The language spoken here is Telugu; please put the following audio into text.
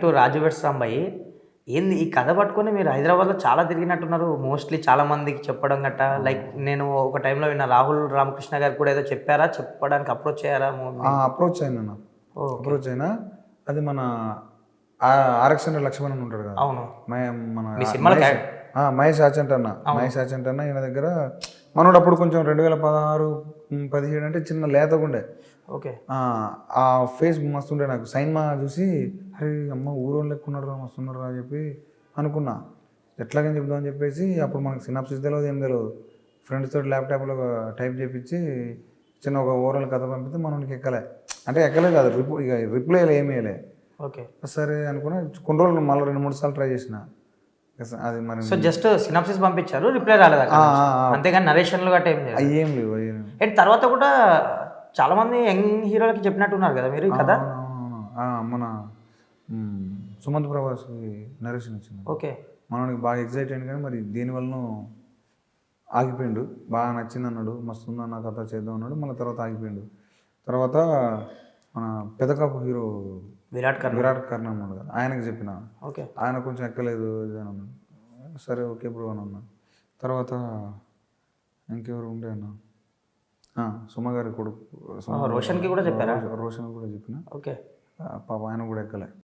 టు రాజు వెట్స్ రాంబాయి ఏంది ఈ కథ పట్టుకొని మీరు హైదరాబాద్లో చాలా తిరిగినట్టున్నారు. మోస్ట్లీ చాలా మందికి చెప్పడం గట్ట. లైక్ నేను ఒక టైంలో విన్న రాహుల్ రామకృష్ణ గారు కూడా ఏదో చెప్పారా? చెప్పడానికి అప్రోచ్ అయ్యారా అప్రోచ్ అయినా అప్రోచ్ అయినా అది మన ఆర్ఎక్స్ లక్ష్మణ్ ఉంటాడు కదా. అవును. మన మహేష్- ఆచంట్ అన్న. మహేష్ ఆచంట్ అన్న ఈయన దగ్గర. మనోడు అప్పుడు కొంచెం రెండు వేల పదహారు పదిహేడు అంటే చిన్న లేతగుండే. ఓకే ఆ, ఆ ఫేస్ మస్తు ఉండే నాకు. సైన్మా చూసి అరే అమ్మ ఊరోళ్ళు లెక్క ఉన్నాడు మస్తు ఉన్నాడు అని చెప్పి అనుకున్నా. ఎట్లాగని చెప్దామని చెప్పేసి అప్పుడు మనకు సినాప్సిస్ తెలియదు ఏం తెలియదు ఫ్రెండ్స్ తోటి ల్యాప్టాప్లో టైప్ చేపించి చిన్న ఒక ఓవరాల్ కథ పంపితే మనకి ఎక్కలే. అంటే ఎక్కలే కాదు రిప్ ఇక రిప్లై ఏమీ వేయలే ఓకే. సరే అనుకున్నా కొన్ని రోజులు మళ్ళీ రెండు మూడు సార్లు ట్రై చేసిన. అది మరి సో జస్ట్ సినాప్సిస్ పంపించారు రిప్లై రాలేదు. అంతేగాని నరేషన్లు గట్ట ఏం లేదు. అవి ఏం లేవు. అండ్ తర్వాత కూడా చాలా మంది యంగ్ హీరోలకి చెప్పినట్టున్నారు కదా మీరు. ఆ, మన సుమంత్ ప్రభాస్కి నరేషన్ వచ్చింది ఓకే. మనకి బాగా ఎగ్జైట్ అయింది కానీ మరి దీనివల్ల ఆగిపోయిండు. బాగా నచ్చింది అన్నాడు. మస్తు ఉంది అన్న కథ చేద్దాం అన్నాడు. మళ్ళీ తర్వాత ఆగిపోయిండు. తర్వాత మన పెదకాపు హీరో విరాట్ కర్ణ. విరాట్ కర్ణ ఉన్నాడు కదా. ఆయనకి చెప్పిన. ఓకే. ఆయన కొంచెం ఎక్కలేదు అన్నాడు సరే ఓకే బ్రో అని అన్నా. తర్వాత ఇంకెవరు ఉండే అన్న? సుమ గారి కొడుకు. రోషన్కి కూడా చెప్పారా? రోషన్ కూడా చెప్పిన. ఓకే. పాప ఆయన కూడా ఎక్కలే.